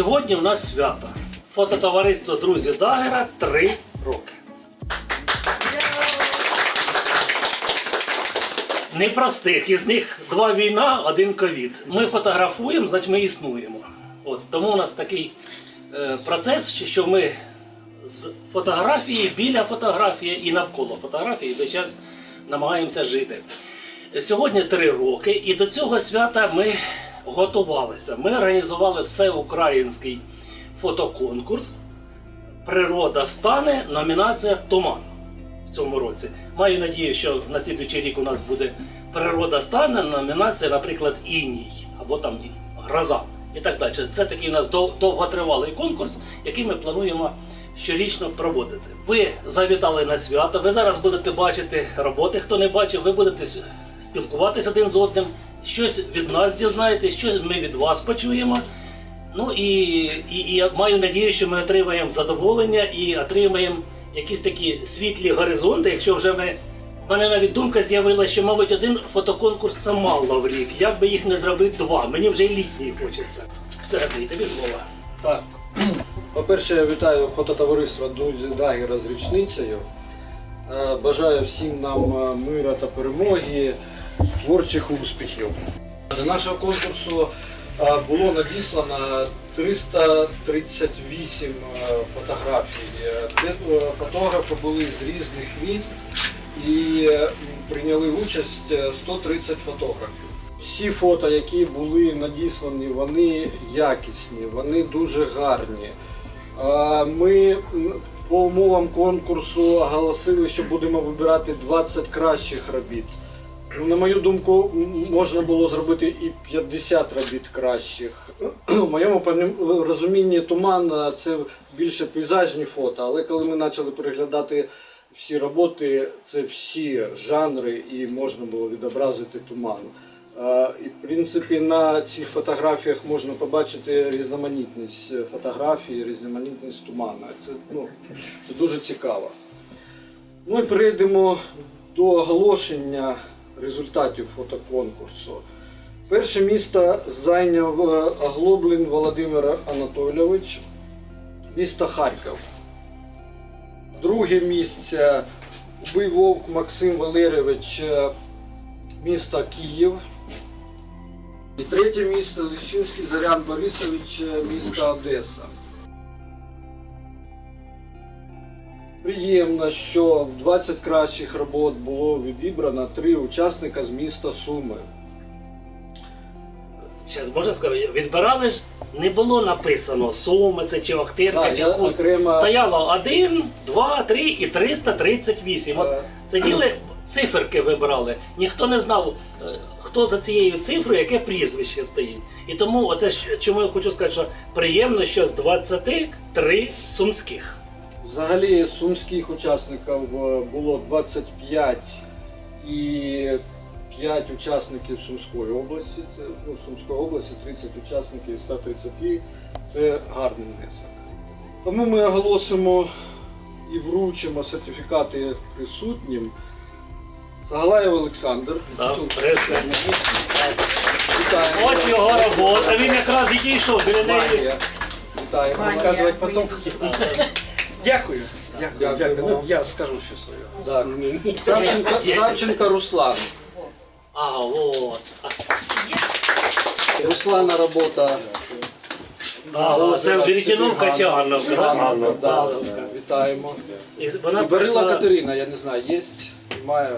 сьогодні у нас свято. Фототовариство Друзі Дагера 3 роки. Непростих, із них два війна, один ковід. Ми фотографуємо, значить ми існуємо. От, тому у нас такий е, процес, що ми з фотографії, біля фотографії і навколо фотографії весь час намагаємося жити. Сьогодні три роки, і до цього свята ми готувалися. Ми організували всеукраїнський фотоконкурс. Природа стане, номінація Туман в цьому році. Маю надію, що на слідуючий рік у нас буде природа стане, номінація, наприклад, Іній або там Гроза і так далі. Це такий у нас дов- довготривалий конкурс, який ми плануємо щорічно проводити. Ви завітали на свято, ви зараз будете бачити роботи, хто не бачив, ви будете спілкуватися один з одним, щось від нас дізнаєтесь, щось ми від вас почуємо. Ну і, і, і я маю надію, що ми отримаємо задоволення і отримаємо якісь такі світлі горизонти. Якщо вже ми. У мене навіть думка з'явилася, що, мабуть, один фотоконкурс це мало в рік. Як би їх не зробити два? Мені вже і літній хочеться. Все, тобі слово. Так. По-перше, я вітаю фототовариство Друзі Дагера з річницею. Е, Бажаю всім нам е, мира та перемоги, творчих успіхів. До нашого конкурсу е, було надіслано 338 е, фотографій. Е, Це фотографи були з різних міст і прийняли участь е, 130 фотографів. Всі фото, які були надіслані, вони якісні, вони дуже гарні. Ми по умовам конкурсу оголосили, що будемо вибирати 20 кращих робіт. На мою думку, можна було зробити і 50 робіт кращих. У моєму розумінні туман е, це більше пейзажні фото, але коли ми почали переглядати всі роботи, це всі жанри і можна було відобразити туман. Е, І, в принципі, на цих фотографіях можна побачити різноманітність фотографій, різноманітність тумана. Це, ну, це дуже цікаво. Ну і перейдемо до оголошення результатів фотоконкурсу. Перше місто зайняв е, Оглоблін Володимир Анатолійович, місто Харків. Друге місце Убий Вовк Максим Валерійович, е, місто Київ. І третє місце Лищинський Зарян Борисович, е, місто Одеса. Приємно, що в 20 кращих робот було відібрано три учасника з міста Суми. Зараз можна сказати, відбирали ж, не було написано суми це чи Охтирка, Так, чи я окремо- Стояло 1, 2, 3 і 338. От сиділи, циферки вибирали. Ніхто не знав, е, хто за цією цифрою, яке прізвище стоїть. І тому оце ж чому я хочу сказати, що приємно, що з 23 сумських. Взагалі сумських учасників е, було 25 і 5 учасників Сумської області. Це ну, Сумської області 30 учасників із 130. Це гарний внесок. Тому ми оголосимо і вручимо сертифікати присутнім. Загалаєв Олександр. Да, Вітаємо. Ось його робота. Він якраз і дійшов біля неї. Магія. Вітаємо. Показувати потім. Дякую. Дякую. Ну, я скажу ще своє. Так. Савченко, Савченко Руслан. А, от. Руслана робота. А, о, це. Ганна, да? да, Вітаємо. І вона І пройшла- Катерина, я не знаю, є, немає.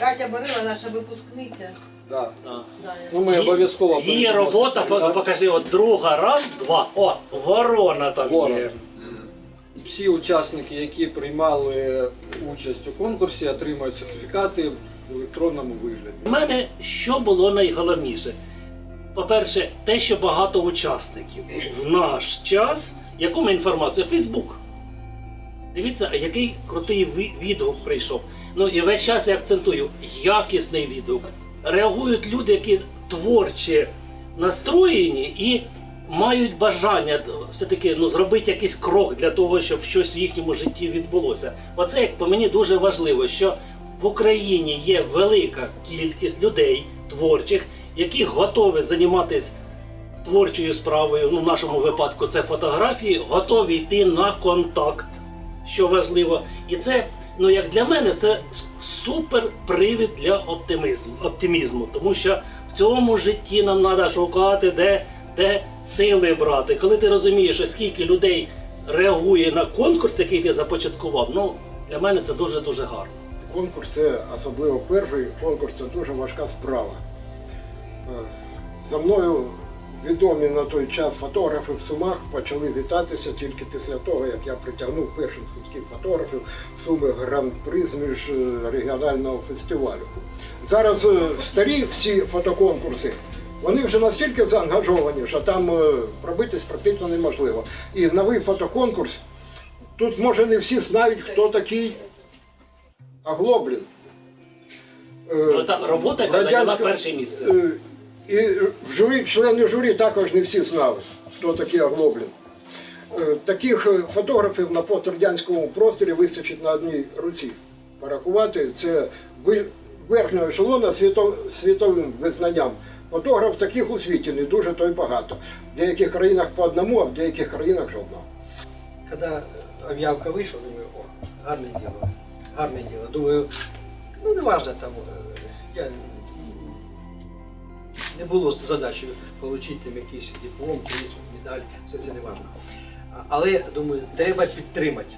Катя Борила, наша випускниця. Да. А. Да, Ну ми обов'язково Її робота, по- сертифікат. покажи, от друга, раз, два. О, ворона там Ворона. є. Всі учасники, які приймали участь у конкурсі, отримують сертифікати в електронному вигляді. У мене що було найголовніше? По-перше, те, що багато учасників в наш час, яку ми інформацію? Фейсбук. Дивіться, який крутий відгук прийшов. Ну і весь час я акцентую, якісний відгук. Реагують люди, які творчі настроєні і мають бажання все-таки ну, зробити якийсь крок для того, щоб щось в їхньому житті відбулося. Оце, як по мені, дуже важливо, що в Україні є велика кількість людей творчих, які готові займатися творчою справою, ну в нашому випадку це фотографії, готові йти на контакт, що важливо. І це, ну як для мене, це супер привід для оптимізму, оптимізму, тому що в цьому житті нам треба шукати, де, де сили брати. Коли ти розумієш, скільки людей реагує на конкурс, який ти започаткував, ну для мене це дуже дуже гарно. Конкурс це особливо перший конкурс, це дуже важка справа. Е, За мною відомі на той час фотографи в Сумах почали вітатися тільки після того, як я притягнув перших сумських фотографів в Суми гран-при з міжрегіонального фестивалю. Зараз е, старі всі фотоконкурси. Вони вже настільки заангажовані, що там е, пробитись практично неможливо. І новий фотоконкурс, тут може не всі знають, хто такий Аглоблін. Е, Ну, та робота, яка зайняла перше місце. е, І в журі, члени журі також не всі знали, хто такий Аглоблін. Таких фотографів на пострадянському просторі вистачить на одній руці. Порахувати це верхнього ешелона світо- світовим визнанням. Фотограф таких у світі не дуже то й багато. В деяких країнах по одному, а в деяких країнах жодного. Когда объявка вышла, думаю, о, гарне діло, гарне діло. Думаю, ну не важно там, е, я не було задачею отримати якийсь диплом, приз, медаль, все це не важно. Але думаю, треба підтримати,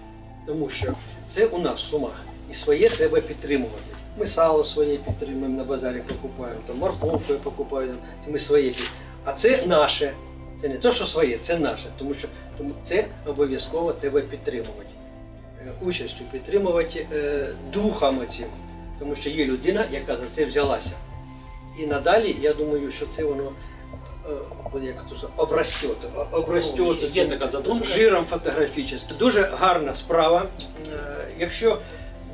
тому що це у нас в Сумах. І своє треба підтримувати. Ми сало своє підтримуємо на базарі, покупаємо, там морковку я покупаю, ми своє під- А це наше. Це не те, що своє, це наше. Тому що тому це обов'язково треба підтримувати. Е, Участю підтримувати е, духом цим. Тому що є людина, яка за це взялася. І надалі, я думаю, що це воно е, як то обрастет, обрастет Ну, Є така задумка. жиром фотографічним. Дуже гарна справа. Е, Якщо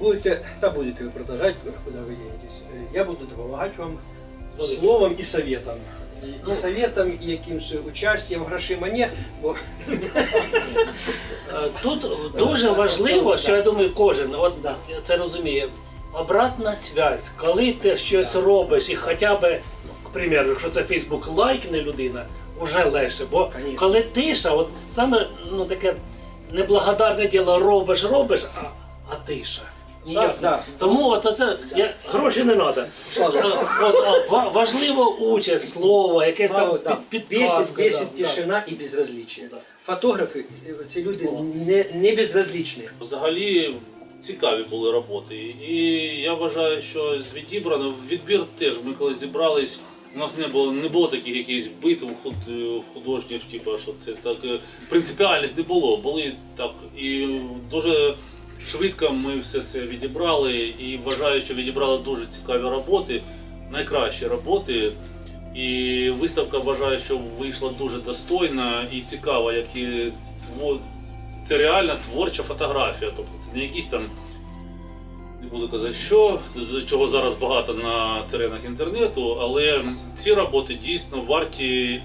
будете, та будете ви продовжувати, куди ви їдетесь, е, я буду допомагати вам словом і советом. І, і советом, і якимось участям, грошима ні, бо Е, Тут дуже важливо, що я думаю, кожен от це розуміє. Обратна зв'язь, коли ти щось робиш, і хоча б, ну, к примеру, якщо це Фейсбук лайкне людина, уже легше. Бо коли тиша, от саме ну таке неблагодарне діло робиш, робиш, а, а тиша. Ніяк. да. Тому от це я, гроші не треба. От, от, важливо участь, слово, якесь там да. під, підказка. Бесит, бесит да, тишина і безразличие. Да. Фотографи, е, ці люди не, не безразличні. Взагалі цікаві були роботи. І я вважаю, що з відібрано відбір теж. Ми коли зібрались, у нас не було не було таких якихось битв худ, художніх, типу, що це так е, принципіальних не було. Були так і дуже швидко ми все це відібрали. І вважаю, що відібрали дуже цікаві роботи, найкращі роботи. І виставка вважаю, що вийшла дуже достойна і цікава, як і тво- це реальна творча фотографія. Тобто це не якісь там, не буду казати, що, з чого зараз багато на теренах інтернету, але ці роботи дійсно варті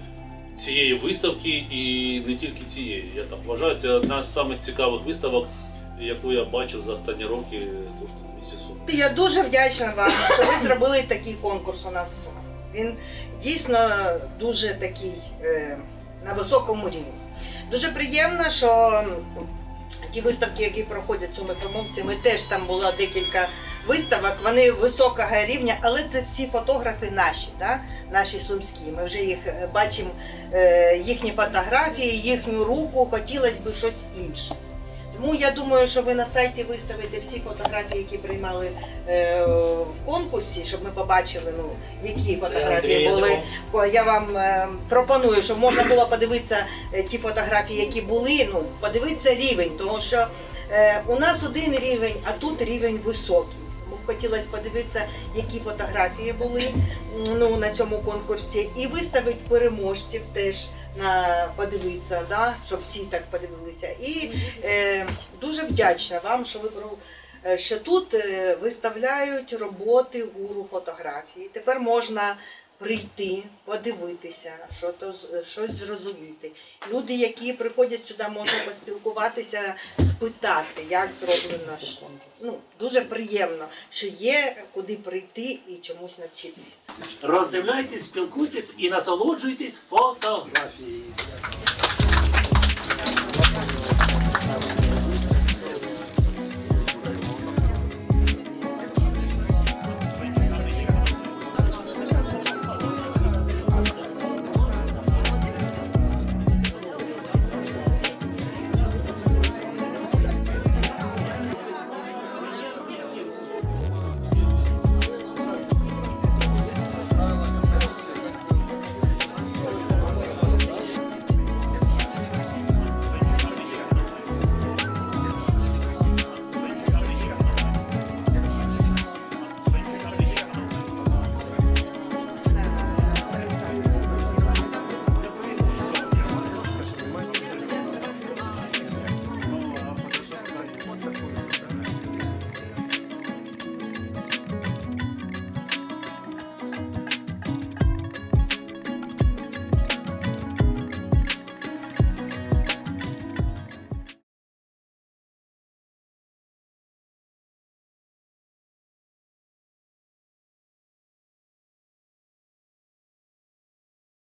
цієї виставки і не тільки цієї. Я так вважаю, це одна з самих виставок, яку я бачив за останні роки тут в місті. Я дуже вдячна вам, що ви зробили такий конкурс у нас. Він дійсно дуже такий е, на високому рівні. Дуже приємно, що ті виставки, які проходять сумитромовці, ми теж там було декілька виставок, вони високого рівня, але це всі фотографи наші, да? наші сумські. Ми вже їх е, бачимо, е, їхні фотографії, їхню руку, хотілося б щось інше. Тому я думаю, що ви на сайті виставите всі фотографії, які приймали е, в конкурсі, щоб ми побачили, ну, які фотографії Андрій, були. я Я вам е, пропоную, щоб можна було подивитися е, ті фотографії, які були, ну, подивитися рівень, тому що е, у нас один рівень, а тут рівень високий. Хотілося подивитися, які фотографії були ну, на цьому конкурсі, і виставити переможців теж на подивитися, да? щоб всі так подивилися. І е, дуже вдячна вам, що ви про- е, що тут е, виставляють роботи гуру фотографії. Тепер можна прийти, подивитися, що то щось зрозуміти. Люди, які приходять сюди, можуть поспілкуватися, спитати, як зроблено що. Ну, дуже приємно, що є куди прийти і чомусь навчитися. Роздивляйтесь, спілкуйтесь і насолоджуйтесь фотографією.